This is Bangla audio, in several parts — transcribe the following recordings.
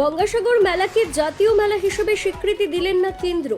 গঙ্গাসাগর মেলাকে জাতীয় মেলা হিসেবে স্বীকৃতি দিলেন না কেন্দ্র।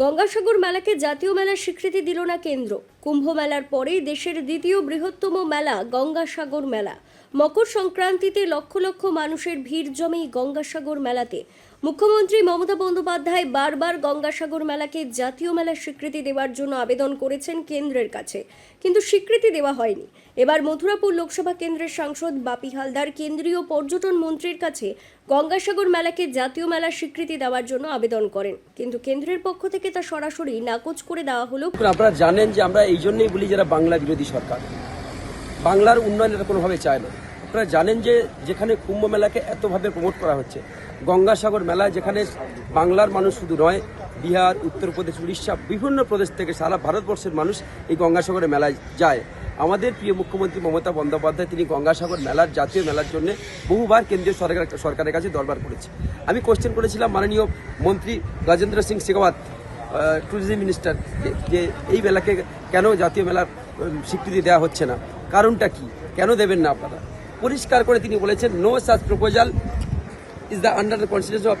গঙ্গাসাগর মেলাকে জাতীয় মেলার স্বীকৃতি দিল না কেন্দ্র। কুম্ভ মেলার পরেই দেশের দ্বিতীয় বৃহত্তম মেলা গঙ্গাসাগর মেলা। মকর সংক্রান্তিতে লক্ষ লক্ষ মানুষের ভিড় জমে গঙ্গাসাগর মেলাতে। মুখ্যমন্ত্রী মমতা বন্দ্যোপাধ্যায় বারবার গঙ্গাসাগর মেলাকে জাতীয় মেলার স্বীকৃতি দেওয়ার জন্য আবেদন করেছেন কেন্দ্রের কাছে। কিন্তু স্বীকৃতি দেওয়া হয়নি। এবার মথুরাপুর লোকসভা কেন্দ্রের সাংসদ বাপি হালদার কেন্দ্রীয় পর্যটন মন্ত্রীর কাছে গঙ্গাসাগর মেলাকে জাতীয় মেলার স্বীকৃতি দেওয়ার জন্য আবেদন করেন। কিন্তু কেন্দ্রের পক্ষ থেকে তা সরাসরি নাকচ করে দেওয়া হলো। আপনারা জানেন যে আমরা এই জন্যই বলি যারা বাংলা বিরোধী সরকার, বাংলার উন্নয়ন এটা কোনোভাবে চায় না। আপনারা জানেন যে যেখানে কুম্ভ মেলাকে এতভাবে প্রমোট করা হচ্ছে, গঙ্গাসাগর মেলা যেখানে বাংলার মানুষ শুধু নয়, বিহার, উত্তরপ্রদেশ, উড়িষ্যা, বিভিন্ন প্রদেশ থেকে সারা ভারতবর্ষের মানুষ এই গঙ্গাসাগরের মেলায় যায়। আমাদের প্রিয় মুখ্যমন্ত্রী মমতা বন্দ্যোপাধ্যায় তিনি গঙ্গাসাগর মেলার, জাতীয় মেলার জন্য বহুবার কেন্দ্রীয় সরকার সরকারের কাছে দরবার করেছে। আমি কোশ্চেন করেছিলাম মাননীয় মন্ত্রী গজেন্দ্র সিং শেখাওয়াত ট্যুরিজম মিনিস্টার যে- এই মেলাকে কেন জাতীয় মেলার স্বীকৃতি দেওয়া হচ্ছে না? কারণটা কি? কেন দেবেন না আপনারা? পরিষ্কার করে তিনি বলেছেন no such proposal is the under the consideration of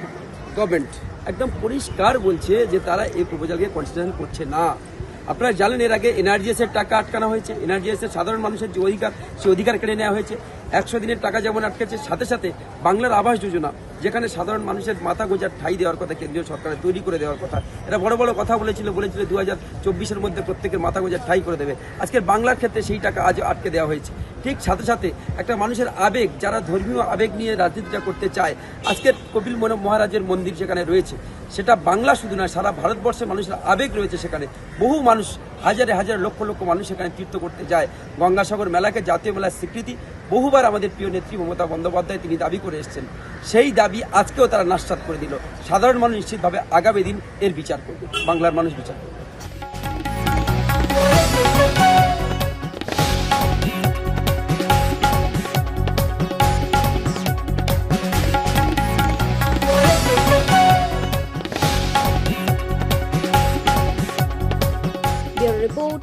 government একদম পরিষ্কার বলছে যে তারা এই প্রপোজালকে কনসিডারেশন করছে না। আপনারা জানেন, এর আগে এনআরজিএস এর টাকা আটকানো হয়েছে। এনআরজিএস এর সাধারণ মানুষের যে অধিকার সেই অধিকার কেড়ে নেওয়া হয়েছে। একশো দিনের টাকা যেমন আটকেছে, সাথে সাথে বাংলার আবাস যোজনা যেখানে সাধারণ মানুষের মাথা গোজার ঠাই দেওয়ার কথা, কেন্দ্রীয় সরকারের তৈরি করে দেওয়ার কথা। এটা বড় বড় কথা বলেছিল বলেছিল দু হাজার চব্বিশের মধ্যে প্রত্যেকের মাথা গোজার ঠাই করে দেবে। আজকের বাংলার ক্ষেত্রে সেই টাকা আজ আটকে দেওয়া হয়েছে। ঠিক সাথে সাথে একটা মানুষের আবেগ, যারা ধর্মীয় আবেগ নিয়ে রাজনীতিটা করতে চায়, আজকের কপিল মোহন মহারাজের মন্দির যেখানে রয়েছে, সেটা বাংলা শুধু নয়, সারা ভারতবর্ষের মানুষের আবেগ রয়েছে সেখানে। বহু মানুষ, হাজারে হাজার লক্ষ লক্ষ মানুষ সেখানে তীর্থ করতে যায়। গঙ্গাসাগর মেলাকে জাতীয় মেলার স্বীকৃতি বহুবার আমাদের প্রিয় নেত্রী মমতা বন্দ্যোপাধ্যায় তিনি দাবি করে এসেছেন, সেই দাবি আজকেও তারা নাস্তাত করে দিল। সাধারণ মানুষ নিশ্চিতভাবে আগামী দিন এর বিচার করবে, বাংলার মানুষ বিচার করবে। Bureau report